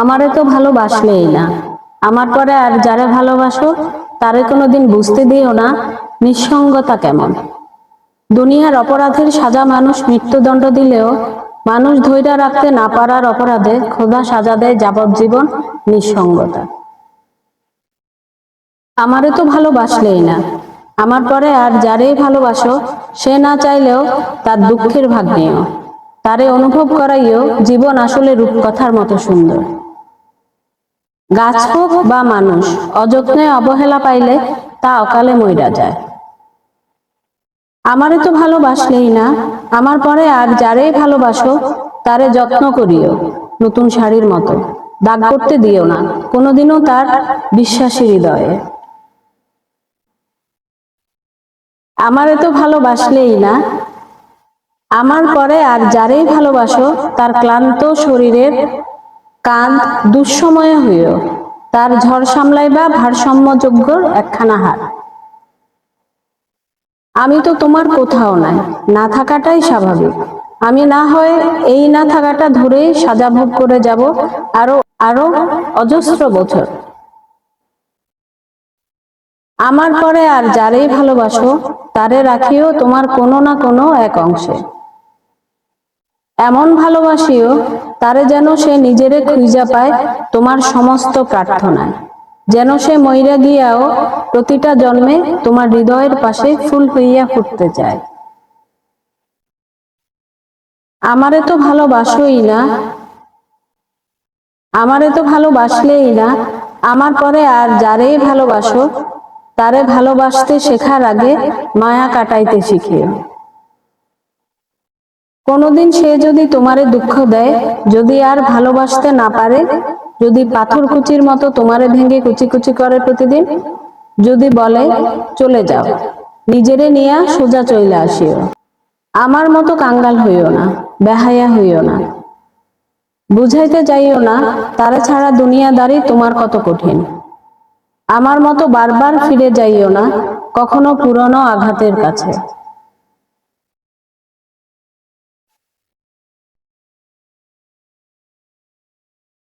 আমারে তো ভালোবাসলেই না। আমার পরে আর যারে ভালোবাসো, তারে কোনোদিন বুঝতে দিও না নিঃসঙ্গতা কেমন। দুনিয়ার অপরাধের সাজা মানুষ মৃত্যুদণ্ড দিলেও মানুষ ধৈর্য রাখতে না পারার অপরাধে খোদা সাজা দেয় যাবজ্জীবন নিঃসঙ্গতা। আমারে তো ভালোবাসলেই না। আমার পরে আর যারেই ভালোবাসো, সে না চাইলেও তার দুঃখের ভাগ নিও। তারে অনুভব করাইও জীবন আসলে রূপকথার মতো সুন্দর। গাছ হোক বা মানুষ, অযত্নে অবহেলা পাইলে তা অকালে মইরা যায়। আমারে তো ভালোবাসলেই না, আমার পরে আর যারেই ভালোবাসো, তারে যত্ন করিও, নতুন শাড়ির মতো। দাগ করতে দিও না, কোনোদিনও তার বিশ্বাসী হৃদয়ে। আমারে তো ভালোবাসলেই না, আমার পরে আর যারেই ভালোবাসো, তার ক্লান্ত শরীরের কাঁধ দুঃসময়ে হইও, তার ঝড় সামলাইবা ভারসাম্যযোগ্য একখানা হাত আমি তো তোমার কোথাও নাই, না থাকাটাই স্বাভাবিক। আমি না হয় এই না থাকাটা ধরেই সাজা ভোগ করে যাব আরও আরও অজস্র বছর। আমার পরে আর যারেই ভালোবাসো, তারে রাখিও তোমার কোনো না কোনো এক অংশে। এমন ভালোবাসিও, তারে যেন সে নিজেরে খুঁজা পায় তোমার সমস্ত প্রার্থনায়। যেন সে মইরা গিয়াও প্রতিটা জন্মে তোমার হৃদয়ের পাশে ফুল হইয়া ফুটতে চায়। আমারে তো ভালোবাসোই না, আমারে তো ভালোবাসলেই না, আমার পরে আর যারেই ভালোবাসো, তারে ভালোবাসতে শেখার আগে মায়া কাটাইতে শিখিও। কোনোদিন সে যদি তোমারে দুঃখ দেয়, যদি আর ভালোবাসতে না পারে, যদি পাথর কুচির মতো তোমারে ভেঙে কুচি কুচি করে প্রতিদিন, যদি বলে, চলে যাও, নিজেরে নিয়া সোজা চইলে আসিও, আমার মতো কাঙ্গাল হইও না, বেহায়া হইও না, বুঝাইতে যাইও না, তারা ছাড়া দুনিয়াদারি তোমার কত কঠিন, আমার মতো বারবার ফিরে যাইও না, কখনো পুরনো আঘাতের কাছে।